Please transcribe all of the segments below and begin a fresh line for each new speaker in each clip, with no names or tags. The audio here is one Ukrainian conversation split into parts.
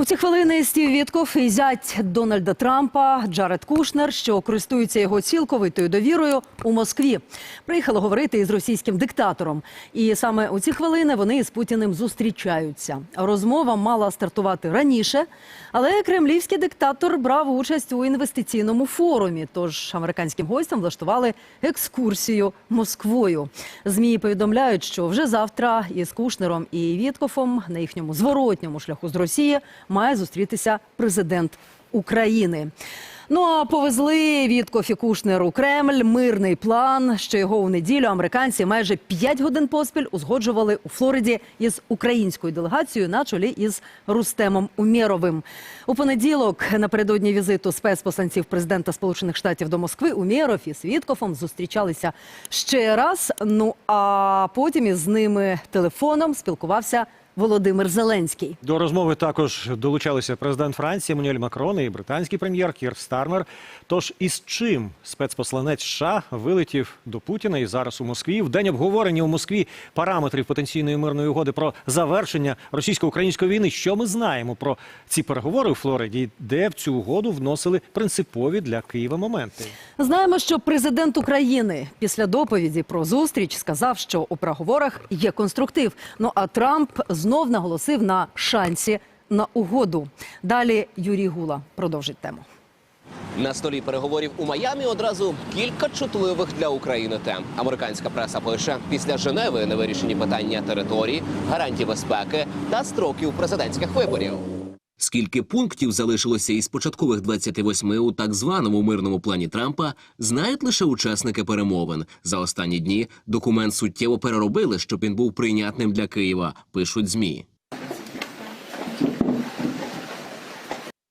У ці хвилини Стів Вітков і зять Дональда Трампа Джаред Кушнер, що користується його цілковитою довірою у Москві, приїхали говорити із російським диктатором. І саме у ці хвилини вони із Путіним зустрічаються. Розмова мала стартувати раніше, але кремлівський диктатор брав участь у інвестиційному форумі. Тож американським гостям влаштували екскурсію Москвою. Змі повідомляють, що вже завтра із Кушнером і Віткофом на їхньому зворотньому шляху з Росії має зустрітися президент України. Ну а повезли Віткоф і Кушнер у Кремль. Мирний план, що його у неділю американці майже 5 годин поспіль узгоджували у Флориді із українською делегацією на чолі із Рустемом Умєровим. У понеділок напередодні візиту спецпосланців президента Сполучених Штатів до Москви Умєров із Віткофом зустрічалися ще раз. Ну а потім із ними телефоном спілкувався Володимир Зеленський.
До розмови також долучалися президент Франції Еммануель Макрон і британський прем'єр Кір Стармер. Тож із чим спецпосланець США вилетів до Путіна і зараз у Москві в день обговорення у Москві параметрів потенційної мирної угоди про завершення російсько-української війни. Що ми знаємо про ці переговори у Флориді, де в цю угоду вносили принципові для Києва моменти?
Знаємо, що президент України після доповіді про зустріч сказав, що у переговорах є конструктив. Ну а Трамп знов наголосив на шансі на угоду. Далі Юрій Гула продовжить тему.
На столі переговорів у Майамі одразу кілька чутливих для України тем. Американська преса пише, після Женеви не вирішені питання території, гарантій безпеки та строків президентських виборів. Скільки пунктів залишилося із початкових 28 у так званому мирному плані Трампа, знають лише учасники перемовин. За останні дні документ суттєво переробили, щоб він був прийнятним для Києва. Пишуть змі.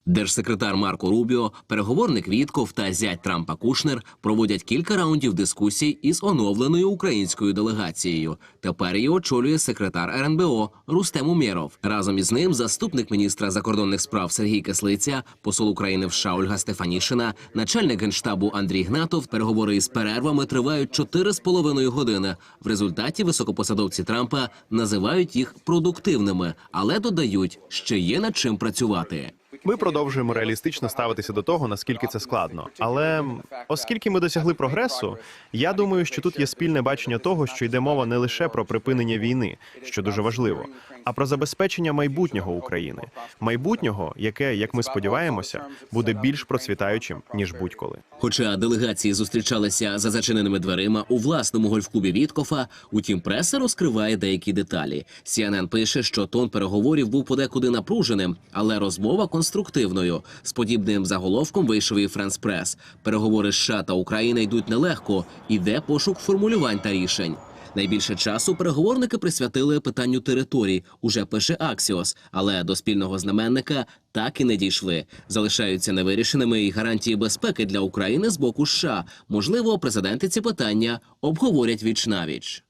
Держсекретар Марко Рубіо, переговорник Вітков та зять Трампа Кушнер проводять кілька раундів дискусій із оновленою українською делегацією. Тепер її очолює секретар РНБО Рустем Умєров. Разом із ним заступник міністра закордонних справ Сергій Кислиця, посол України в США Ольга Стефанішина, начальник генштабу Андрій Гнатов. Переговори із перервами тривають чотири з половиною години. В результаті високопосадовці Трампа називають їх продуктивними, але додають, ще є над чим працювати.
Ми продовжуємо реалістично ставитися до того, наскільки це складно. Але оскільки ми досягли прогресу, я думаю, що тут є спільне бачення того, що йде мова не лише про припинення війни, що дуже важливо, а про забезпечення майбутнього України, майбутнього, яке, як ми сподіваємося, буде більш процвітаючим ніж будь-коли.
Хоча делегації зустрічалися за зачиненими дверима у власному гольфклубі Віткофа, утім преса розкриває деякі деталі. CNN пише, що тон переговорів був подекуди напруженим, але розмова конструктивною. З подібним заголовком вийшов і Френс Прес. Переговори США та України йдуть нелегко. Іде пошук формулювань та рішень. Найбільше часу переговорники присвятили питанню територій, уже пише Аксіос, але до спільного знаменника так і не дійшли. Залишаються невирішеними і гарантії безпеки для України з боку США. Можливо, президенти ці питання обговорять віч навіч.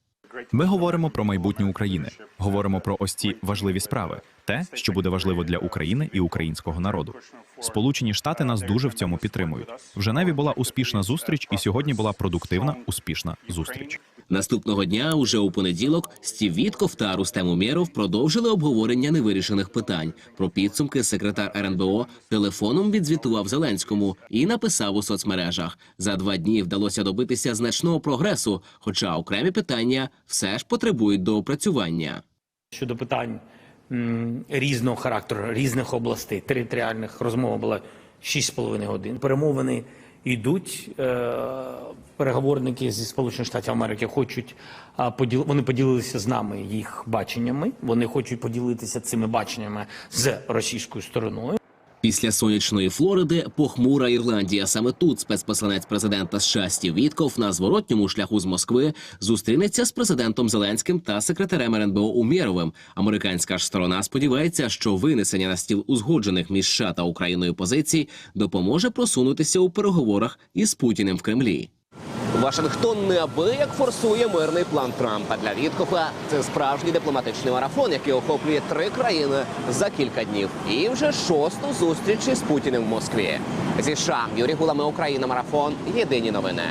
Ми говоримо про майбутнє України, говоримо про ось ці важливі справи, те, що буде важливо для України і українського народу. Сполучені Штати нас дуже в цьому підтримують. В Женеві була успішна зустріч, і сьогодні була продуктивна, успішна зустріч.
Наступного дня, уже у понеділок, Стів Вітков та Рустем Умєров продовжили обговорення невирішених питань. Про підсумки секретар РНБО телефоном відзвітував Зеленському і написав у соцмережах. За два дні вдалося добитися значного прогресу, хоча окремі питання все ж потребують доопрацювання.
щодо питань різного характеру, різних областей, територіальних розмова була 6,5 годин. Перемовини йдуть. Е, переговорники зі Сполучених Штатів Америки хочуть поділ... вони поділилися з нами їх баченнями. Вони хочуть поділитися цими баченнями з російською стороною.
Після сонячної Флориди похмура Ірландія. Саме тут спецпосланець президента США Стів Вітков на зворотньому шляху з Москви зустрінеться з президентом Зеленським та секретарем РНБО Умєровим. Американська ж сторона сподівається, що винесення на стіл узгоджених між США та Україною позицій допоможе просунутися у переговорах із Путіним в Кремлі. Вашингтон неабияк форсує мирний план Трампа для Віткофа. Це справжній дипломатичний марафон, який охоплює три країни за кілька днів. І вже шосту зустріч із Путіним в Москві. Зі США Юрій Гулами Україна марафон. Єдині новини.